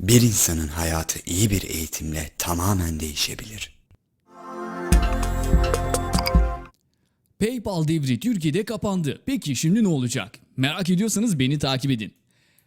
Bir insanın hayatı iyi bir eğitimle tamamen değişebilir. PayPal devri Türkiye'de kapandı. Peki şimdi ne olacak? Merak ediyorsanız beni takip edin.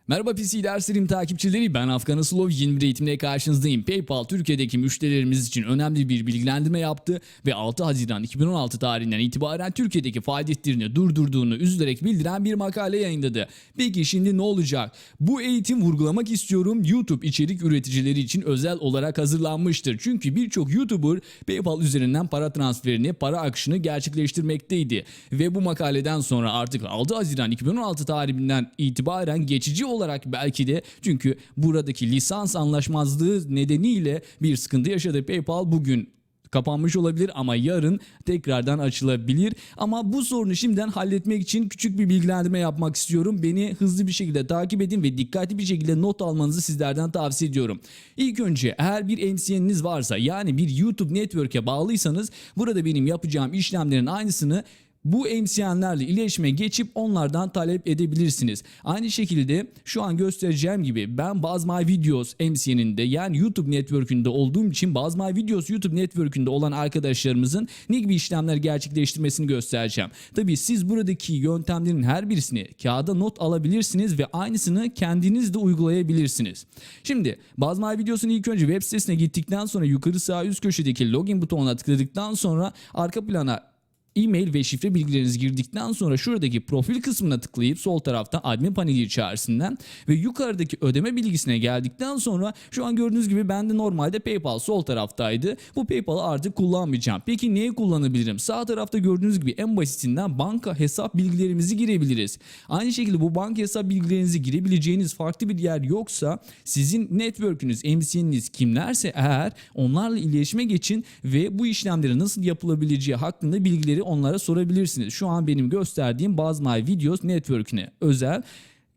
Merhaba PC derslerim takipçileri ben Afgan yeni bir eğitimle karşınızdayım. PayPal Türkiye'deki müşterilerimiz için önemli bir bilgilendirme yaptı ve 6 Haziran 2016 tarihinden itibaren Türkiye'deki faaliyetlerini durdurduğunu üzülerek bildiren bir makale yayınladı. Peki şimdi ne olacak? Bu eğitim vurgulamak istiyorum YouTube içerik üreticileri için özel olarak hazırlanmıştır. Çünkü birçok YouTuber PayPal üzerinden para transferini, para akışını gerçekleştirmekteydi. Ve bu makaleden sonra artık 6 Haziran 2016 tarihinden itibaren geçici olarak belki de çünkü buradaki lisans anlaşmazlığı nedeniyle bir sıkıntı yaşadı PayPal bugün kapanmış olabilir ama yarın tekrardan açılabilir. Ama bu sorunu şimdiden halletmek için küçük bir bilgilendirme yapmak istiyorum. Beni hızlı bir şekilde takip edin ve dikkatli bir şekilde not almanızı sizlerden tavsiye ediyorum. İlk önce eğer bir MCN'iniz varsa yani bir YouTube Network'e bağlıysanız burada benim yapacağım işlemlerin aynısını bu MCN'lerle iletişime geçip onlardan talep edebilirsiniz. Aynı şekilde şu an göstereceğim gibi ben Bazmay Videos MCN'inde yani YouTube Network'ünde olduğum için Bazmay Videos YouTube Network'ünde olan arkadaşlarımızın ne gibi işlemler gerçekleştirmesini göstereceğim. Tabi siz buradaki yöntemlerin her birisini kağıda not alabilirsiniz ve aynısını kendiniz de uygulayabilirsiniz. Şimdi Bazmay Videos'un ilk önce web sitesine gittikten sonra yukarı sağ üst köşedeki login butonuna tıkladıktan sonra arka plana e-mail ve şifre bilgilerinizi girdikten sonra şuradaki profil kısmına tıklayıp sol tarafta admin paneli içerisinden ve yukarıdaki ödeme bilgisine geldikten sonra şu an gördüğünüz gibi bende normalde PayPal sol taraftaydı. Bu PayPal'ı artık kullanmayacağım. Peki neyi kullanabilirim? Sağ tarafta gördüğünüz gibi en basitinden banka hesap bilgilerimizi girebiliriz. Aynı şekilde bu banka hesap bilgilerinizi girebileceğiniz farklı bir yer yoksa sizin network'ünüz, MCN'iniz kimlerse eğer onlarla iletişime geçin ve bu işlemleri nasıl yapılabileceği hakkında bilgileri onlara sorabilirsiniz. Şu an benim gösterdiğim Bazmay Videos Network'üne özel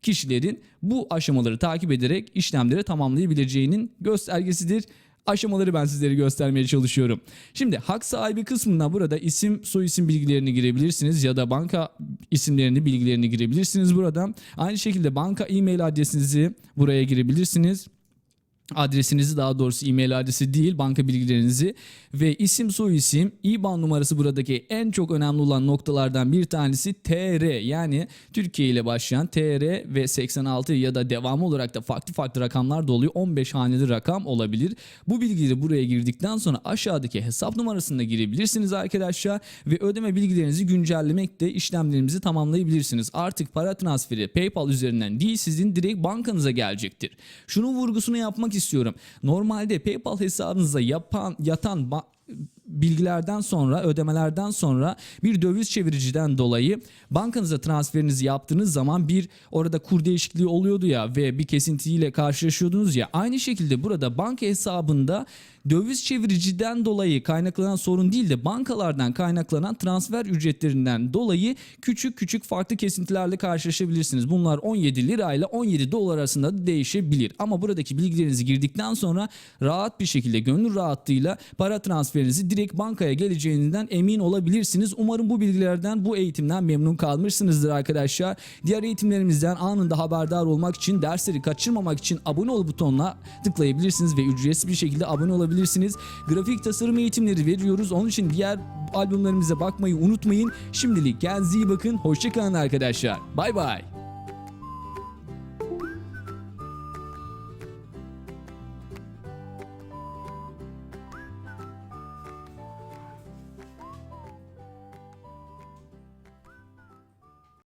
kişilerin bu aşamaları takip ederek işlemleri tamamlayabileceğinin göstergesidir. Aşamaları ben sizlere göstermeye çalışıyorum. Şimdi hak sahibi kısmına burada isim soyisim bilgilerini girebilirsiniz ya da banka isimlerini bilgilerini girebilirsiniz burada. Aynı şekilde banka e-mail adresinizi buraya girebilirsiniz adresinizi daha doğrusu e-mail adresi değil banka bilgilerinizi ve isim soy isim IBAN numarası buradaki en çok önemli olan noktalardan bir tanesi TR yani Türkiye ile başlayan TR ve 86 ya da devamı olarak da farklı farklı rakamlar da oluyor 15 haneli rakam olabilir. Bu bilgileri buraya girdikten sonra aşağıdaki hesap numarasına girebilirsiniz arkadaşlar ve ödeme bilgilerinizi güncellemekte işlemlerimizi tamamlayabilirsiniz. Artık para transferi PayPal üzerinden değil sizin direkt bankanıza gelecektir. Şunun vurgusunu yapmak istiyorum. Normalde PayPal hesabınıza yapan yatan bilgilerden sonra ödemelerden sonra bir döviz çeviriciden dolayı bankanıza transferinizi yaptığınız zaman bir orada kur değişikliği oluyordu ya ve bir kesintiyle karşılaşıyordunuz ya aynı şekilde burada banka hesabında döviz çeviriciden dolayı kaynaklanan sorun değil de bankalardan kaynaklanan transfer ücretlerinden dolayı küçük küçük farklı kesintilerle karşılaşabilirsiniz. Bunlar 17 lira ile 17 dolar arasında da değişebilir. Ama buradaki bilgilerinizi girdikten sonra rahat bir şekilde gönül rahatlığıyla para transferinizi direkt bankaya geleceğinden emin olabilirsiniz. Umarım bu bilgilerden bu eğitimden memnun kalmışsınızdır arkadaşlar. Diğer eğitimlerimizden anında haberdar olmak için dersleri kaçırmamak için abone ol butonuna tıklayabilirsiniz ve ücretsiz bir şekilde abone olabilirsiniz. Grafik tasarım eğitimleri veriyoruz. Onun için diğer albümlerimize bakmayı unutmayın. Şimdilik kendinize iyi bakın. Hoşçakalın arkadaşlar. Bay bay.